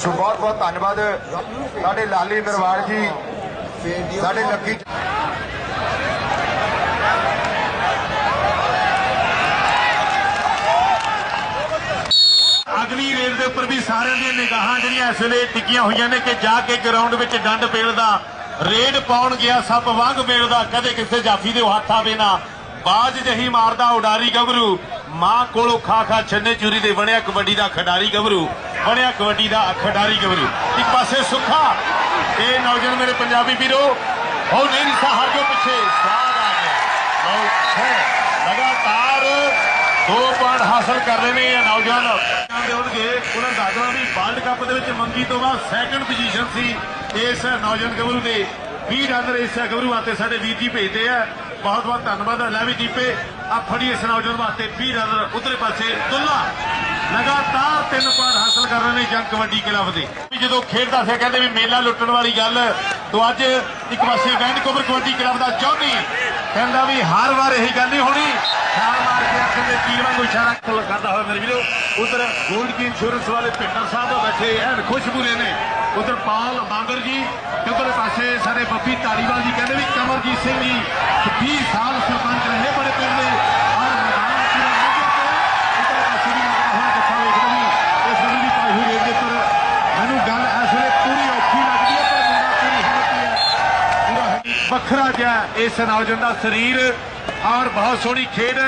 ਸੋ ਬਹੁਤ ਬਹੁਤ ਧੰਨਵਾਦ ਸਾਡੇ ਲਾਲੀ ਦਰਬਾਰ ਜੀ, ਸਾਡੇ ਲੱਕੀ ਅਗਲੀ ਰੇਲ ਦੇ ਉੱਪਰ ਵੀ ਸਾਰਿਆਂ ਦੀਆਂ ਨਿਗਾਹਾਂ ਜਿਹੜੀਆਂ ਇਸ ਵੇਲੇ ਟਿਕੀਆਂ ਹੋਈਆਂ ਨੇ ਕਿ ਜਾ ਕੇ ਗਰਾਊਂਡ ਵਿੱਚ ਡੰਡ ਪੇਲਦਾ ਰੇਡ ਪਾਉਣ ਗਿਆ, ਸੱਪ ਵਾਂਗ ਮੇਲਦਾ ਕਦੇ ਕਿਸੇ ਜਾਫੀ ਦੇ ਹੱਥ ਆਵੇ ਨਾ। ਬਾਜ ਜਹੀ ਮਾਰਦਾ ਉਡਾਰੀ ਗੱਭਰੂ, ਮਾਂ ਕੋਲੋਂ ਖਾ ਖਾ ਛੰਨੇ ਚੂਰੀ ਦੇ ਬਣਿਆ ਕਬੱਡੀ ਦਾ ਖਿਡਾਰੀ ਗੱਭਰੂ। ਬਣਿਆ ਕਬੱਡੀ ਦਾ ਖਿਡਾਰੀ ਗੱਭਰੂ ਇੱਕ ਪਾਸੇ ਸੁੱਖਾ, ਇਹ ਨੌਜਵਾਨ ਮੇਰੇ ਪੰਜਾਬੀ ਵੀਰੋ ਉਹ ਨਹੀਂ ਰਿਸਾ ਹਰ ਜੋ ਪਿੱਛੇ। ਸਵਾਦ ਆ ਗਿਆ। ਲਓ, ਛੇ। ਲਗਾਤਾਰ ਦੋ ਪੁਆਇੰਟ ਹਾਸਲ ਕਰ ਰਹੇ ਨੇ ਇਹ ਨੌਜਵਾਨ। ਜਾਂਦੇ ਹੋਣਗੇ, ਉਹਨਾਂ ਦਾ ਵੀ ਵਰਲਡ ਕੱਪ ਦੇ ਵਿੱਚ ਮੰਗੀ ਤੋਂ ਬਾਅਦ ਸੈਕੰਡ ਪੋਜੀਸ਼ਨ ਸੀ ਇਸ ਨੌਜਵਾਨ ਗੱਭਰੂ ਦੇ। 20 ਰਨ ਇਸ ਗੱਭਰੂ ਵਾਸਤੇ ਸਾਡੇ ਵੀਰ ਜੀ ਭੇਜਦੇ ਆ। ਬਹੁਤ ਬਹੁਤ ਧੰਨਵਾਦ। ਲੈ ਵੀ ਦੀਪੇ ਆ ਫੜੀ ਇਸ ਨੌਜਵਾਨ ਵਾਸਤੇ। 20 ਰਨ ਉਧਰੇ ਪਾਸੇ ਦੁੱਲਾ। ਲਗਾਤਾਰ ਤਿੰਨ ਪੁਆਇੰਟ ਹਾਸਲ ਕਰ ਰਹੇ ਨੇ ਜੰਗ ਕਬੱਡੀ ਕਲੱਬ ਦੇ। ਜਦੋਂ ਖੇਡਦਾ ਸੀ, ਕਹਿੰਦੇ ਵੀ ਮੇਲਾ ਲੁੱਟਣ ਵਾਲੀ ਗੱਲ। ਤੋਂ ਅੱਜ ਇੱਕ ਪਾਸੇ ਵੈਨਕੂਵਰ ਕਬੱਡੀ ਕਲੱਬ ਦਾ ਚੌਧਰੀ ਕਹਿੰਦਾ ਵੀ ਹਰ ਵਾਰ ਇਹੀ ਗੱਲ ਨਹੀਂ ਹੋਣੀ। ਛਾਲ ਮਾਰ ਕੇ ਅੱਖ ਦੇ ਤੀਰ ਵਾਂਗੂ ਇਸ਼ਾਰਾ ਕਰਦਾ ਹੋਇਆ ਮੇਰੇ ਵੀਰੋ। ਉਧਰ ਗੋਲਡ ਕੀ ਇੰਸ਼ੋਰੈਂਸ ਵਾਲੇ ਭਿੰਡਰ ਸਾਹਿਬ ਬੈਠੇ, ਐਨ ਖੁਸ਼ਬੂਰੇ ਨੇ। ਉਧਰ ਪਾਲ ਬਾਂਗਰ ਜੀ, ਤੇ ਉਧਰ ਪਾਸੇ ਸਾਡੇ ਬੱਬੀ ਧਾਲੀਵਾਲ ਜੀ ਕਹਿੰਦੇ ਵੀ ਕਮਰਜੀਤ ਸਿੰਘ ਜੀ 20 ਸਾਲ ਵੱਖਰਾ ਜਿਹਾ ਇਸ ਨੌਜਵਾਨ ਦਾ ਸਰੀਰ ਔਰ ਬਹੁਤ ਸੋਹਣੀ ਖੇਡ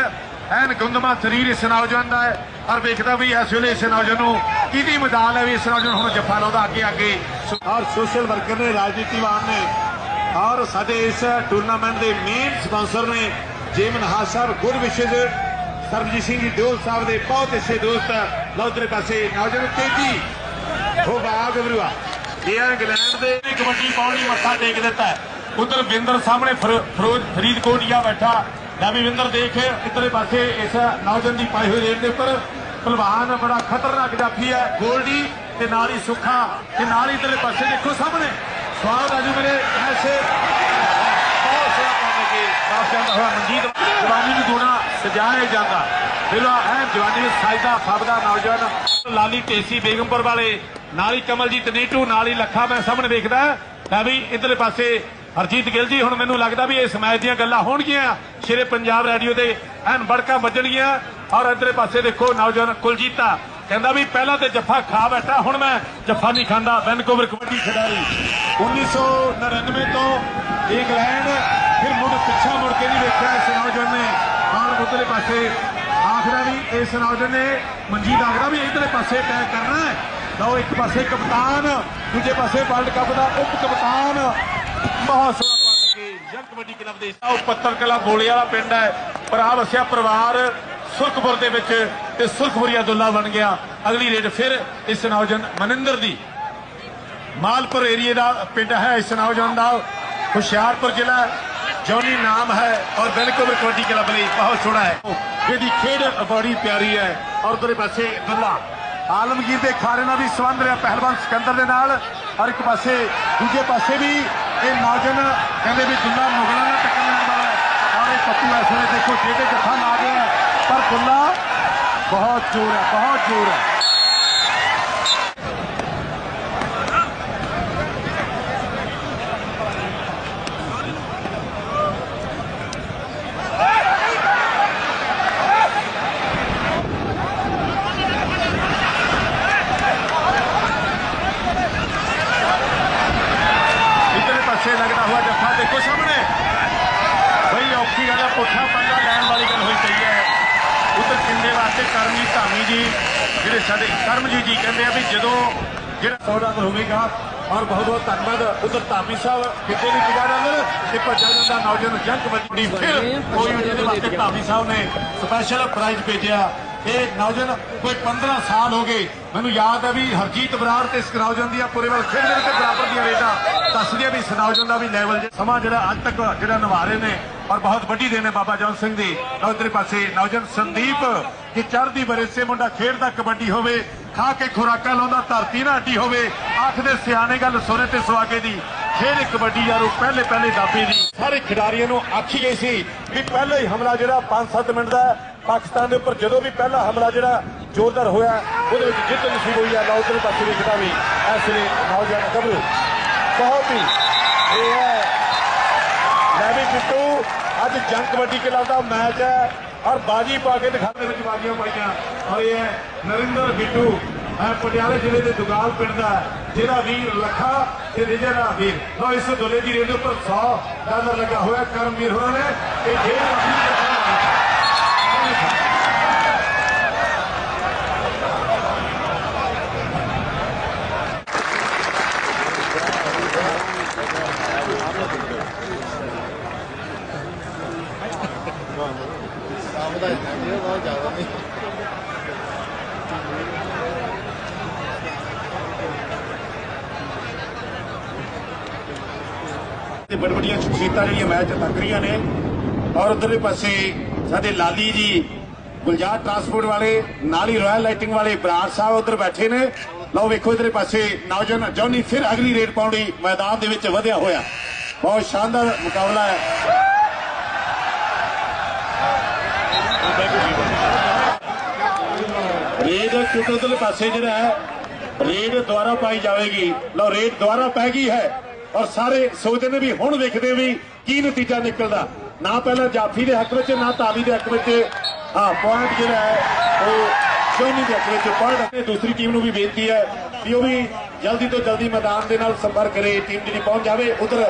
ਐਨ ਗੁੰਦਮਾ ਸਰੀਰ ਇਸ ਨੌਜਵਾਨ ਦਾ ਹੈ। ਔਰ ਵੇਖਦਾ ਵੀ ਇਸ ਵੇਲੇ ਇਸ ਨੌਜਵਾਨ ਨੂੰ ਕਿਹਦੀ ਮਦਾਲ ਹੈ ਵੀ ਇਸ ਨੌਜਵਾਨ ਹੁਣ ਜੱਫਾ ਲਾਉਂਦਾ ਅੱਗੇ ਅੱਗੇ। ਔਰ ਸੋਸ਼ਲ ਵਰਕਰ ਨੇ, ਰਾਜਨੀਤੀਵਾਨ ਨੇ ਔਰ ਸਾਡੇ ਇਸ ਟੂਰਨਾਮੈਂਟ ਦੇ ਮੇਨ ਸਪਾਂਸਰ ਨੇ ਜੇ ਮਨਹਾਸ ਸਾਹਿਬ ਗੁਰ ਵਿਸ਼ੇਜ ਸਰਬਜੀਤ ਸਿੰਘ ਜੀ ਦਿਓਲ ਸਾਹਿਬ ਦੇ ਬਹੁਤ ਅੱਛੇ ਦੋਸਤ ਲੌਦਰੇ ਪਾਸੇ ਨੌਜਵਾਨ ਤੇਜੀ ਹੋ ਬਾਗ ਬਰੂਆ ਇਹ ਇੰਗਲੈਂਡ ਦੇ ਕਬੱਡੀ ਪਾਉਣ ਲਈ ਮੱਥਾ ਟੇਕ ਦਿੱਤਾ ਉਧਰ ਵਿੰਦਰ ਸਾਹਮਣੇ ਫਰ- ਫਿਰੋਜ਼ ਬੈਠਾ। ਲੈ ਵੀ ਵਿੰਦਰ ਦੇਖ ਇਧਰੇ ਪਾਸੇ ਇਸ ਨੌਜਵਾਨ ਦੀ ਪਾਈ ਹੋਈ ਰੇਡ ਦੇ ਉੱਪਰ। ਪਹਿਲਵਾਨ ਬੜਾ ਖਤਰਨਾਕ ਜਾਫੀ ਹੈ, ਗੋਲਡੀ ਤੇ ਨਾਲ ਹੀ ਸੁੱਖਾ ਤੇ ਨਾਲ ਹੀ ਇਧਰੇ ਪਾਸੇ ਦੇਖੋ ਸਾਹਮਣੇ। ਸਵਾਗਤ ਆਜੂ ਮੇਰੇ ਐਸੇ। ਮਨਜੀਤ। ਜਵਾਨੀ ਨੂੰ ਗੁਣਾ ਸਜਾਇਆ ਜਾਂਦਾ। ਫਿਲਹਾ ਹੈ ਜਵਾਨੀ ਵਿੱਚ ਸਜਦਾ ਫੱਬਦਾ ਨੌਜਵਾਨ ਲਾਲੀ ਟੇਸੀ ਬੇਗਮਪੁਰ ਵਾਲੇ, ਨਾਲ ਹੀ ਕਮਲਜੀਤ ਨੀਟੂ, ਨਾਲ ਹੀ ਲੱਖਾ ਮੈਂ ਸਾਹਮਣੇ ਵੇਖਦਾ। ਤਾਂ ਵੀ ਇਧਰਲੇ ਪਾਸੇ ਹਰਜੀਤ ਗਿੱਲ ਜੀ, ਹੁਣ ਮੈਨੂੰ ਲੱਗਦਾ ਵੀ ਇਸ ਮੈਚ ਦੀਆਂ ਗੱਲਾਂ ਹੋਣਗੀਆਂ। ਸ਼ੇਰੇ ਪੰਜਾਬ ਰੇਡੀਓ ਤੇ ਐਨ ਬੜਕਾ ਵੱਜਣਗੀਆਂ। ਔਰ ਇਧਰਲੇ ਪਾਸੇ ਦੇਖੋ ਨੌਜਵਾਨ ਕੁਲਜੀਤਾ ਕਹਿੰਦਾ ਵੀ ਪਹਿਲਾਂ ਤੇ ਜੱਫਾ ਖਾ ਬੈਠਾ, ਹੁਣ ਮੈਂ ਜੱਫਾ ਨਹੀਂ ਖਾਂਦਾ। ਵੈਨਕੂਵਰ ਕਬੱਡੀ ਖਿਡਾਰੀ। 1999 ਤੋਂ ਇੰਗਲੈਂਡ ਫਿਰ ਮੁੜ ਪਿੱਛਾ ਮੁੜ ਕੇ ਨਹੀਂ ਵੇਖਿਆ ਇਸ ਨੌਜਵਾਨ ਨੇ। ਔਰ ਉਧਰਲੇ ਪਾਸੇ ਆਖਦਾ ਵੀ ਇਸ ਨੌਜਵਾਨ ਨੇ ਮਨਜੀਤ ਆਖਦਾ ਵੀ ਇਧਰਲੇ ਪਾਸੇ ਅਟੈਕ ਕਰਨਾ ਹੈ। ਲਓ ਇੱਕ ਪਾਸੇ ਕਪਤਾਨ, ਦੂਜੇ ਪਾਸੇ ਵਰਲਡ ਕੱਪ ਦਾ ਉਪ ਕਪਤਾਨ ਬਹੁਤ ਸੋਹਣਾ ਪੜ ਲੱਗੇ ਯੰਗ ਕਬੱਡੀ ਕਲੱਬ ਦੇ ਉਹ ਪੱਤਰ ਕਲਾ ਬੋਲੇ ਵਾਲਾ ਪਿੰਡ ਹੈ। ਭਰਾ ਵਸਿਆ ਪਰਿਵਾਰ ਸੁਰਖਪੁਰ ਦੇ ਵਿੱਚ ਤੇ ਸੁਰਖਪੁਰੀਆ ਦੁੱਲਾ ਬਣ ਗਿਆ। ਅਗਲੀ ਰੇਡ ਫਿਰ ਇਸ ਨੌਜਵਾਨ ਮਨਿੰਦਰ ਦੀ। ਮਾਲਪੁਰ ਏਰੀਏ ਦਾ ਪਿੰਡ ਹੈ ਇਸ ਨੌਜਵਾਨ ਦਾ। ਹੁਸ਼ਿਆਰਪੁਰ ਜ਼ਿਲ੍ਹਾ ਜੌਨੀ ਨਾਮ ਹੈ ਔਰ ਵੈਨਕੂਵਰ ਕਬੱਡੀ ਕਲੱਬ ਲਈ ਬਹੁਤ ਸੋਹਣਾ ਹੈ। ਜਿਹਦੀ ਖੇਡ ਬੜੀ ਪਿਆਰੀ ਹੈ। ਔਰ ਉਹਦੇ ਪਾਸੇ ਦੁੱਲਾ। ਆਲਮਗੀਰ ਦੇ ਖਾਰੇ ਨਾਲ ਵੀ ਸੰਬੰਧ ਰਿਹਾ। ਪਹਿਲਵਾਨ ਸਿਕੰਦਰ ਦੇ ਨਾਲ। ਔਰ ਇੱਕ ਪਾਸੇ ਦੂਜੇ ਪਾਸੇ ਵੀ ਇਹ ਨੌਜਵਾਨ ਕਹਿੰਦੇ ਵੀ ਦੁੱਲਾ ਮੁਗਲਾਂ ਨਾਲ ਟੱਕਰ ਲੈਣ ਵਾਲਾ ਹੈ ਔਰ ਇਹ ਪੱਪੂ ਇਸ ਵੇਲੇ ਦੇਖੋ, ਜਿਹੜੇ ਜੱਫਾ ਲਾ ਗਿਆ ਪਰ ਦੁੱਲਾ ਬਹੁਤ ਜ਼ੋਰ ਹੈ, ਬਹੁਤ ਜ਼ੋਰ ਹੈ ਇਧਰਲੇ ਪਾਸੇ ਲੱਗਦਾ ਹੋਇਆ ਜੱਫਾ ਦੇਖੋ ਸਾਹਮਣੇ ਗੱਲ ਹੈ ਪੁੱਠਾ ਪੰਗਾ ਲੈਣ ਵਾਲੀ ਗੱਲ ਹੋਈ ਪਈ ਹੈ। ਉਧਰ ਕਿੰਨੇ ਵਾਸਤੇ ਕਰਮਜੀਤ ਧਾਮੀ ਜੀ ਜਿਹੜੇ ਸਾਡੇ ਕਰਮਜੀਤ ਜੀ ਕਹਿੰਦੇ ਆ ਵੀ ਜਦੋਂ ਜਿਹੜਾ ਸੌਦਾ ਹੋਵੇਗਾ ਔਰ ਬਹੁਤ ਬਹੁਤ ਧੰਨਵਾਦ। ਉਧਰ ਧਾਮੀ ਸਾਹਿਬ ਕਿਤੇ ਵੀ ਪਿਆ ਰੰਗ ਤੇ ਭੱਜਾ ਜਾਂਦਾ ਨੌਜਵਾਨ ਜੰਗ ਵੱਡੀ ਫਿਰ ਕੋਈ ਜਿਹਦੇ ਵਾਸਤੇ ਧਾਮੀ ਸਾਹਿਬ ਨੇ ਸਪੈਸ਼ਲ ਪ੍ਰਾਈਜ਼ ਭੇਜਿਆ। ਇਹ ਨੌਜਵਾਨ, ਕੋਈ 15 ਸਾਲ ਹੋ ਗਏ, ਮੈਨੂੰ ਯਾਦ ਹੈ ਵੀ ਹਰਜੀਤ ਬਰਾੜ ਤੇ ਇਸ ਨੌਜਵਾਨ ਦੀਆਂ ਪੂਰੇ ਵੱਲ ਖੇਡਦੇ ਤੇ ਬਰਾਬਰ ਦੀਆਂ ਰੇਡਾਂ। ਦੱਸਦੀਆਂ ਵੀ ਇਸ ਨੌਜਵਾਨ ਦਾ ਵੀ ਲੈਵਲ ਸਮਾਂ ਜਿਹੜਾ ਅੱਜ ਤੱਕ ਜਿਹੜਾ ਨਿਭਾ ਰਹੇ ਨੇ ਔਰ ਬਹੁਤ ਵੱਡੀ ਦੇਣ ਹੈ ਬਾਬਾ ਜੌਨ ਸਿੰਘ ਦੀ। ਉਧਰੇ ਪਾਸੇ ਨੌਜਵਾਨ ਸੰਦੀਪ, ਕਿ ਚੜ੍ਹਦੀ ਬਰੇਸੇ ਮੁੰਡਾ ਖੇਡਦਾ ਕਬੱਡੀ ਹੋਵੇ, ਖਾ ਕੇ ਖੁਰਾਕਾਂ ਲਾਉਂਦਾ, ਧਰਤੀ ਨਾ ਅੱਡੀ ਹੋਵੇ ਆਖਦੇ ਸਿਆਣੇ ਗੱਲ ਸੁਰੇ ਤੇ ਸੁਆਗੇ ਦੀ। ਖੇਡ ਕਬੱਡੀ ਯਾਰੋ ਪਹਿਲੇ ਪਹਿਲੇ ਦਾਬੇ ਦੀ। ਸਾਰੇ ਖਿਡਾਰੀਆਂ ਨੂੰ ਆਖੀ ਗਈ ਸੀ ਵੀ ਪਹਿਲੇ ਹੀ ਹਮਲਾ ਜਿਹੜਾ 5-7 ਮਿੰਟ ਦਾ ਪਾਕਿਸਤਾਨ ਦੇ ਉੱਪਰ ਜਦੋਂ ਵੀ ਪਹਿਲਾ ਹਮਲਾ ਜਿਹੜਾ ਜ਼ੋਰਦਾਰ ਹੋਇਆ, ਉਹਦੇ ਵਿੱਚ ਜਿੱਤ ਨਸੀਬ ਹੋਈ ਹੈ ਲਾਉਦਰ ਪਾਸੇ ਵੇਖਦਾ ਵੀ ਇਸ ਵੇਲੇ ਨੌਜਵਾਨ ਗੱਭਰੂ ਬਹੁਤ ਹੀ ਇਹ ਹੈ। ਲੈਵੀ ਬਿੱਟੂ, ਅੱਜ ਜੰਗ ਕਬੱਡੀ ਖੇਡਾਂ ਦਾ ਮੈਚ ਹੈ, ਔਰ ਬਾਜੀ ਪਾ ਕੇ ਦਿਖਾ ਦੇ ਵਿੱਚ ਬਾਜ਼ੀਆਂ ਪਾਈਆਂ। ਔਰ ਇਹ ਹੈ ਨਰਿੰਦਰ ਬਿੱਟੂ ਹੈ ਪਟਿਆਲੇ ਜ਼ਿਲ੍ਹੇ ਦੇ ਦੁਗਾਲ ਪਿੰਡ ਦਾ ਜਿਹੜਾ ਵੀਰ ਲੱਖਾ ਤੇ ਰਿਜਾ ਦਾ ਵੀਰ। ਲੋ ਇਸ ਦੁਲੇ ਦੀ ਰੇਡ ਉੱਪਰ 100 ਡਾਲਰ ਲੱਗਾ ਹੋਇਆ ਕਰਮਵੀਰ ਹੋਰਾਂ ਨੇ ਇਹ ਜੇ ਤੇ ਬੜ ਸ਼ਖਸੀਅਤਾਂ ਜਿਹੜੀਆਂ ਮੈਚ ਤੱਕ ਰਹੀਆਂ ਨੇ ਔਰ ਉਧਰਲੇ ਪਾਸੇ ਸਾਡੇ ਲਾਲੀ ਜੀ, ਗੁਲਜ਼ਾਰ ਟਰਾਂਸਪੋਰਟ ਵਾਲੇ, ਨਾਲ ਹੀ ਰਾਇਲ ਲਾਈਟਿੰਗ ਵਾਲੇ ਬਰਾੜ ਸਾਹਿਬ ਉਧਰ ਬੈਠੇ ਨੇ। ਲਓ ਵੇਖੋ ਇਧਰਲੇ ਪਾਸੇ, ਨੌਜਵਾਨ ਜੌਨੀ ਫਿਰ ਅਗਲੀ ਰੇਡ ਪਾਉਣ ਮੈਦਾਨ ਦੇ ਵਿੱਚ ਵਧਿਆ ਹੋਇਆ। ਬਹੁਤ ਸ਼ਾਨਦਾਰ ਮੁਕਾਬਲਾ ਹੈ। ਰੇਡ ਕਿਉਂਕਿ ਪਾਸੇ ਜਿਹੜਾ ਹੈ, ਰੇਡ ਦੁਆਰਾ ਪਾਈ ਜਾਵੇਗੀ। ਲਓ ਰੇਡ ਦੁਆਰਾ ਪੈ ਗਈ ਹੈ। ਔਰ ਸਾਰੇ ਸੋਚਦੇ ਨੇ ਵੀ ਹੁਣ ਵੇਖਦੇ ਵੀ ਕੀ ਨਤੀਜਾ ਨਿਕਲਦਾ। ਨਾ ਪਹਿਲਾਂ ਜਾਫੀ ਦੇ ਹੱਕ ਵਿੱਚ, ਨਾ ਤਾਵੀ ਦੇ ਹੱਕ ਵਿੱਚ। ਹਾਂ ਪੁਆਇੰਟ ਜਿਹੜਾ ਹੈ, ਉਹ ਸ਼ੋਨੀ ਦੇ ਹੱਕ ਵਿੱਚ ਪੁਆਇੰਟ ਤੇ ਦੂਸਰੀ ਟੀਮ ਨੂੰ ਵੀ ਬੇਨਤੀ ਹੈ ਵੀ ਉਹ ਵੀ ਜਲਦੀ ਤੋਂ ਜਲਦੀ ਮੈਦਾਨ ਦੇ ਨਾਲ ਸੰਪਰਕ ਕਰੇ ਟੀਮ ਜਿਹੜੀ ਪਹੁੰਚ ਜਾਵੇ। ਉਧਰ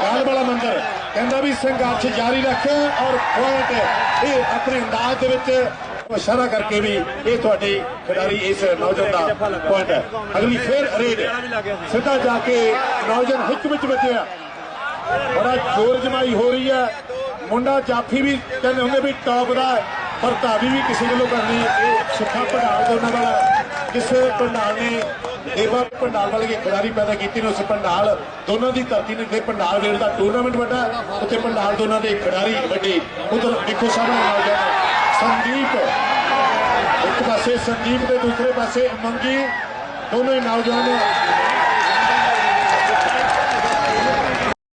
ਕਾਲ ਵਾਲਾ ਮੰਦਰ ਕਹਿੰਦਾ ਵੀ ਸੰਘਰਸ਼ ਜਾਰੀ ਰੱਖ ਔਰ ਪੁਆਇੰਟ ਇਹ ਆਪਣੇ ਅੰਦਾਜ਼ ਦੇ ਵਿੱਚ ਇਸ਼ਾਰਾ ਕਰਕੇ ਵੀ ਇਹ ਤੁਹਾਡੇ ਖਿਡਾਰੀ ਇਸ ਨੌਜਵਾਨ ਦਾ ਪੁਆਇੰਟ ਹੈ। ਅਗਲੀ ਫੇਰ ਰੇਡ। ਸਿੱਧਾ ਜਾ ਕੇ ਨੌਜਵਾਨ ਹਿੱਕ ਵਿੱਚ ਵੱਜਿਆ। ਬੜਾ ਜ਼ੋਰ ਜਮਾਈ ਹੋ ਰਹੀ ਹੈ। ਮੁੰਡਾ ਜਾਫੀ ਵੀ ਕਹਿੰਦੇ ਹੁੰਦੇ ਵੀ ਟੌਪ ਦਾ ਪਰ ਧਾਵੀ ਵੀ ਕਿਸੇ ਵੱਲੋਂ ਕਰਨੀ ਇਹ ਸੁੱਖਾ ਪੰਡਾਲ ਦੇ ਉਹਨਾਂ ਵਾਲਾ ਕਿਸੇ ਪੰਡਾਲ ਨੇ ਦੇਵਾ ਪੰਡਾਲ ਵਾਲੇ ਖਿਡਾਰੀ ਪੈਦਾ ਕੀਤੀ ਨੇ, ਉਸ ਪੰਡਾਲ ਦੋਨਾਂ ਦੀ ਧਰਤੀ ਨੇ ਤੇ ਪੰਡਾਲ ਵੇਲ ਦਾ ਟੂਰਨਾਮੈਂਟ ਵੱਡਾ ਉੱਥੇ ਭੰਡਾਲ ਦੋਨਾਂ ਦੇ ਖਿਡਾਰੀ ਵੱਡੇ ਉਧਰ ਦੇਖੋ ਸਾਹਮਣੇ ਨੌਜਵਾਨ ਸੰਦੀਪ, ਇੱਕ ਪਾਸੇ ਸੰਦੀਪ ਤੇ ਦੂਸਰੇ ਪਾਸੇ ਮੰਗੀ ਦੋਨੋਂ ਹੀ ਨੌਜਵਾਨ